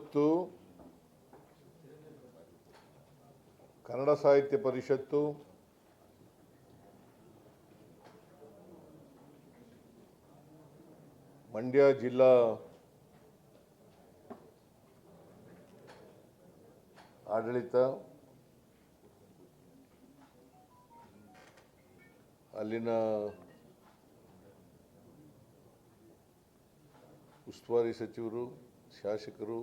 ಇವತ್ತು ಕನ್ನಡ ಸಾಹಿತ್ಯ ಪರಿಷತ್ತು ಮಂಡ್ಯ ಜಿಲ್ಲಾ ಆಡಳಿತ ಅಲ್ಲಿನ ಉಸ್ತುವಾರಿ ಸಚಿವರು ಶಾಸಕರು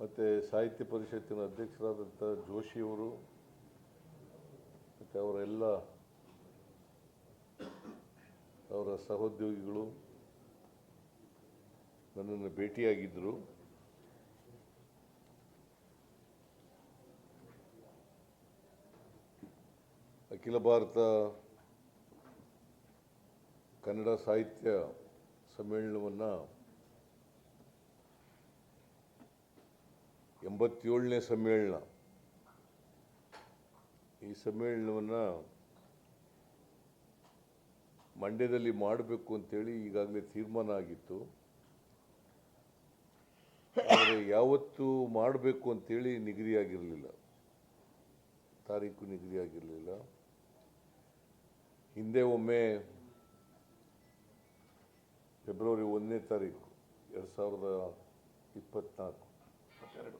ಮತ್ತು ಸಾಹಿತ್ಯ ಪರಿಷತ್ತಿನ ಅಧ್ಯಕ್ಷರಾದಂಥ ಜೋಶಿಯವರು ಮತ್ತು ಅವರೆಲ್ಲ ಅವರ ಸಹೋದ್ಯೋಗಿಗಳು ನನ್ನನ್ನು ಭೇಟಿಯಾಗಿದ್ದರು. ಅಖಿಲ ಭಾರತ ಕನ್ನಡ ಸಾಹಿತ್ಯ ಸಮ್ಮೇಳನವನ್ನು ಎಂಬತ್ತೇಳನೇ ಸಮ್ಮೇಳನ. ಈ ಸಮ್ಮೇಳನವನ್ನು ಮಂಡ್ಯದಲ್ಲಿ ಮಾಡಬೇಕು ಅಂತೇಳಿ ಈಗಾಗಲೇ ತೀರ್ಮಾನ ಆಗಿತ್ತು. ಆದರೆ ಯಾವತ್ತು ಮಾಡಬೇಕು ಅಂತೇಳಿ ನಿಗದಿಯಾಗಿರಲಿಲ್ಲ ತಾರೀಕು ನಿಗದಿಯಾಗಿರಲಿಲ್ಲ ಹಿಂದೆ ಒಮ್ಮೆ ಫೆಬ್ರವರಿ ಒಂದನೇ ತಾರೀಕು ಎರಡು ಸಾವಿರದ ಇಪ್ಪತ್ತ್ನಾಲ್ಕು ಇಲ್ಲ,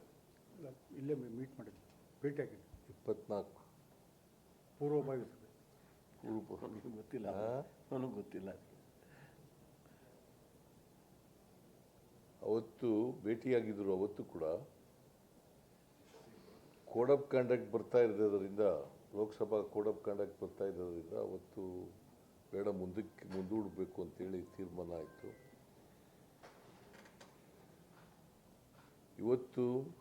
ಇಲ್ಲೇ ಮೀಟ್ ಮಾಡಿದ್ವಿ ಭೇಟಿಯಾಗಿದ್ವಿ ಇಪ್ಪತ್ನಾಲ್ಕು. ಪೂರ್ವಭಾವಿ ಸಭೆ. ಪೂರ್ವ ನನಗೆ ಗೊತ್ತಿಲ್ಲ? ನನಗೆ ಗೊತ್ತಿಲ್ಲ. ಅವತ್ತು ಭೇಟಿಯಾಗಿದ್ದರು ಅವತ್ತು ಕೂಡ. ಕೋಡ್ ಆಫ್ ಕಂಡಕ್ಟ್ ಬರ್ತಾ ಇರೋದ್ರಿಂದ ಲೋಕಸಭಾ ಕೋಡ್ ಆಫ್ ಕಂಡಕ್ಟ್ ಬರ್ತಾ ಇರೋದ್ರಿಂದ ಅವತ್ತು ಬೇಡ ಮುಂದಕ್ಕೆ ಮುಂದೂಡಬೇಕು ಅಂತೇಳಿ ತೀರ್ಮಾನ ಆಯಿತು. ಇವತ್ತು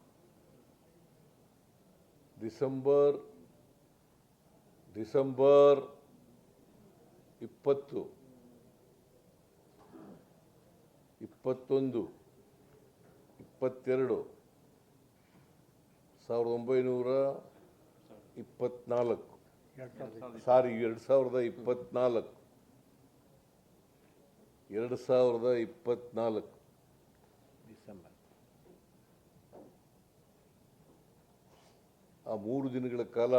ಡಿಸೆಂಬರ್ ಡಿಸೆಂಬರ್ ಇಪ್ಪತ್ತು, ಇಪ್ಪತ್ತೊಂದು, ಇಪ್ಪತ್ತೆರಡು, ಸಾವಿರದ ಒಂಬೈನೂರ ಇಪ್ಪತ್ನಾಲ್ಕು. ಸಾರಿ, ಎರಡು ಸಾವಿರದ ಇಪ್ಪತ್ನಾಲ್ಕು. ಎರಡು ಸಾವಿರದ ಇಪ್ಪತ್ನಾಲ್ಕು ಡಿಸೆಂಬರ್ ಆ ಮೂರು ದಿನಗಳ ಕಾಲ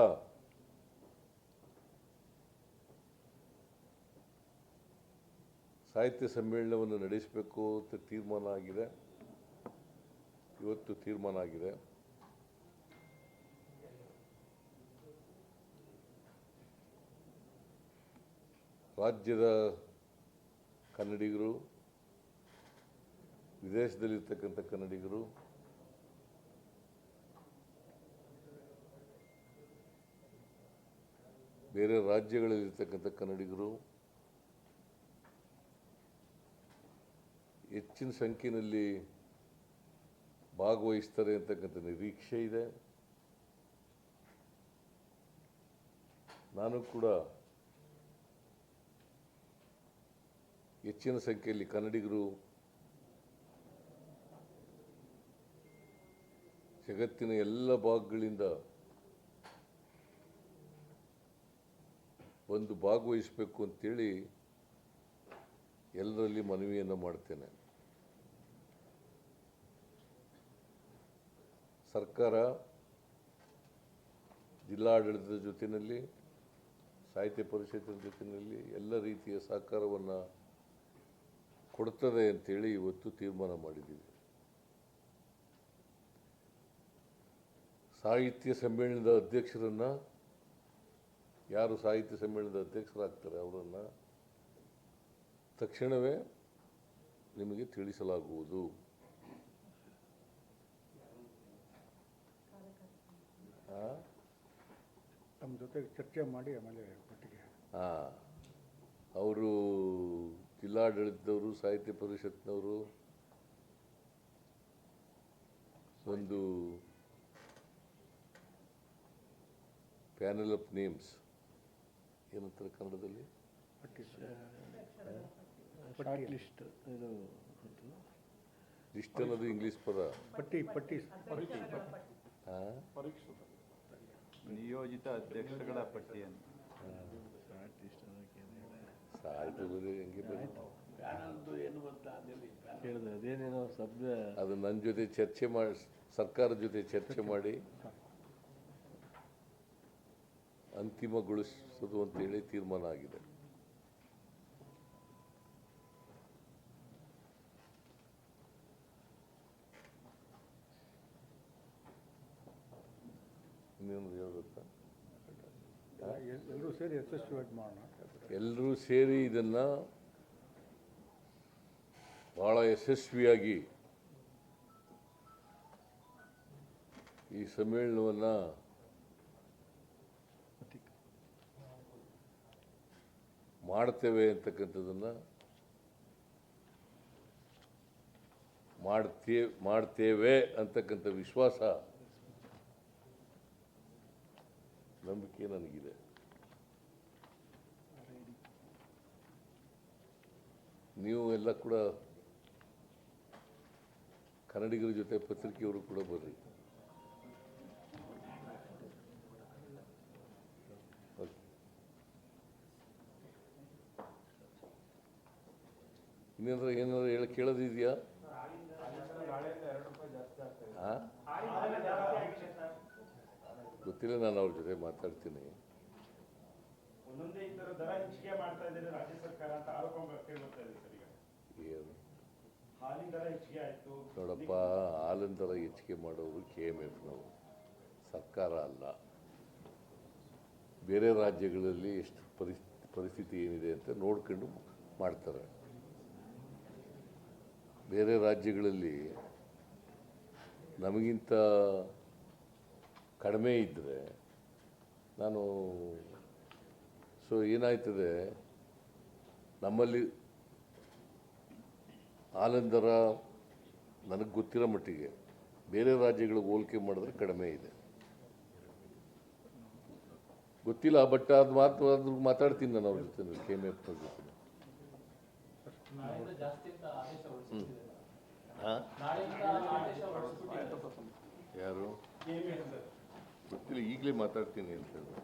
ಸಾಹಿತ್ಯ ಸಮ್ಮೇಳನವನ್ನು ನಡೆಸಬೇಕು ಅಂತ ತೀರ್ಮಾನ ಆಗಿದೆ. ಇವತ್ತು ತೀರ್ಮಾನ ಆಗಿದೆ. ರಾಜ್ಯದ ಕನ್ನಡಿಗರು, ವಿದೇಶದಲ್ಲಿರ್ತಕ್ಕಂಥ ಕನ್ನಡಿಗರು ಬೇರೆ ರಾಜ್ಯಗಳಲ್ಲಿರ್ತಕ್ಕಂಥ ಕನ್ನಡಿಗರು ಹೆಚ್ಚಿನ ಸಂಖ್ಯೆಯಲ್ಲಿ ಭಾಗವಹಿಸ್ತಾರೆ ಅಂತಕ್ಕಂಥ ನಿರೀಕ್ಷೆ ಇದೆ. ನಾನು ಕೂಡ ಹೆಚ್ಚಿನ ಸಂಖ್ಯೆಯಲ್ಲಿ ಕನ್ನಡಿಗರು ಜಗತ್ತಿನ ಎಲ್ಲ ಭಾಗಗಳಿಂದ ಒಂದು ಭಾಗವಹಿಸಬೇಕು ಅಂತೇಳಿ ಎಲ್ಲರಲ್ಲಿ ಮನವಿಯನ್ನು ಮಾಡ್ತೇನೆ. ಸರ್ಕಾರ ಜಿಲ್ಲಾಡಳಿತದ ಜೊತೆಯಲ್ಲಿ, ಸಾಹಿತ್ಯ ಪರಿಷತ್ತಿನ ಜೊತೆಯಲ್ಲಿ ಎಲ್ಲ ರೀತಿಯ ಸಹಕಾರವನ್ನು ಕೊಡ್ತದೆ ಅಂತೇಳಿ ಇವತ್ತು ತೀರ್ಮಾನ ಮಾಡಿದ್ದೀವಿ. ಸಾಹಿತ್ಯ ಸಮ್ಮೇಳನದ ಅಧ್ಯಕ್ಷರನ್ನು ಯಾರು ಸಾಹಿತ್ಯ ಸಮ್ಮೇಳನದ ಅಧ್ಯಕ್ಷರಾಗ್ತಾರೆ ಅವರನ್ನು ತಕ್ಷಣವೇ ನಿಮಗೆ ತಿಳಿಸಲಾಗುವುದು? ತಮ್ಮ ಜೊತೆಗೆ ಚರ್ಚೆ ಮಾಡಿ ಆಮೇಲೆ ಒಟ್ಟಿಗೆ. ಹಾಂ ಅವರು ಜಿಲ್ಲಾಡಳಿತದವರು ಸಾಹಿತ್ಯ ಪರಿಷತ್ನವರು ಒಂದು ಪ್ಯಾನಲ್ ಆಫ್ ನೇಮ್ಸ್. ಏನಂತಾರೆ ಕನ್ನಡದಲ್ಲಿ? ಪಟ್ಟಿ ಲಿಸ್ಟ್ ಇದು ಲಿಸ್ಟ್ ಅನ್ನೋದು ಇಂಗ್ಲೀಷ್ ಪದ? ಪಟ್ಟಿ ಪಟ್ಟಿ ನಿಯೋಜಿತ ಅಧ್ಯಕ್ಷಗಳ ಪಟ್ಟಿಯನ್ನು ಬರೀ ಹೆಂಗೆ ಅದೇನೇನೋ ಸಭ್ಯ ಅದು ನನ್ನ ಜೊತೆ ಚರ್ಚೆ ಮಾಡಿ ಸರ್ಕಾರದ ಜೊತೆ ಚರ್ಚೆ ಮಾಡಿ. ಅಂತಿಮಗೊಳಿಸೋದು ಅಂತೇಳಿ ತೀರ್ಮಾನ ಆಗಿದೆ. ಎಲ್ಲರೂ ಸೇರಿ ಇದನ್ನ ಮಾಡೋಣ. ಎಲ್ಲರೂ ಸೇರಿ ಇದನ್ನು ಭಾಳ ಯಶಸ್ವಿಯಾಗಿ ಈ ಸಮ್ಮೇಳನವನ್ನು ಮಾಡ್ತೇವೆ ಅಂತಕ್ಕಂಥದ್ದನ್ನು ಮಾಡ್ತೇ, ಮಾಡ್ತೇವೆ ಅಂತಕ್ಕಂಥ ವಿಶ್ವಾಸ ನಂಬಿಕೆ ನನಗಿದೆ. ನೀವು ಎಲ್ಲ ಕೂಡ ಕನ್ನಡಿಗರ ಜೊತೆ ಪತ್ರಿಕೆಯವರು ಕೂಡ ಬರ್ರಿ. ಇನ್ನೇನಾರ ಏನಾದ್ರು ಹೇಳಿ ಕೇಳೋದಿದೆಯಾ? ಗೊತ್ತಿಲ್ಲ, ನಾನು ಅವ್ರ ಜೊತೆ ಮಾತಾಡ್ತೀನಿ. ನೋಡಪ್ಪ, ಹಾಲಿನ ದರ ಹೆಚ್ಚಿಗೆ ಮಾಡೋದು ಕೆ ಎಂ ಎಫ್ನವರು ಸರ್ಕಾರ ಅಲ್ಲ. ಬೇರೆ ರಾಜ್ಯಗಳಲ್ಲಿ ಎಷ್ಟು ಪರಿಸ್ಥಿತಿ ಪರಿಸ್ಥಿತಿ ಏನಿದೆ ಅಂತ ನೋಡ್ಕೊಂಡು ಮಾಡ್ತಾರೆ. ಬೇರೆ ರಾಜ್ಯಗಳಲ್ಲಿ ನಮಗಿಂತ ಕಡಿಮೆ ಇದ್ದರೆ ನಾನು, ಸೊ ಏನಾಯ್ತದೆ, ನಮ್ಮಲ್ಲಿ ಆಲಂದರ ನನಗೆ ಗೊತ್ತಿರೋ ಮಟ್ಟಿಗೆ ಬೇರೆ ರಾಜ್ಯಗಳಿಗೆ ಹೋಲಿಕೆ ಮಾಡಿದ್ರೆ ಕಡಿಮೆ ಇದೆ. ಗೊತ್ತಿಲ್ಲ ಬಟ್ ಅದು ಮಾತು ಅದ್ರ ಮಾತಾಡ್ತೀನಿ ನಾನು ಅವ್ರ ಜೊತೆ ಕೆ ಎಂ ಎಫ್ ಜೊತೆ. ಯಾರು? ಗೊತ್ತಿಲ್ಲ ಈಗಲೇ ಮಾತಾಡ್ತೀನಿ ಅಂತ ಹೇಳಿದ್ರು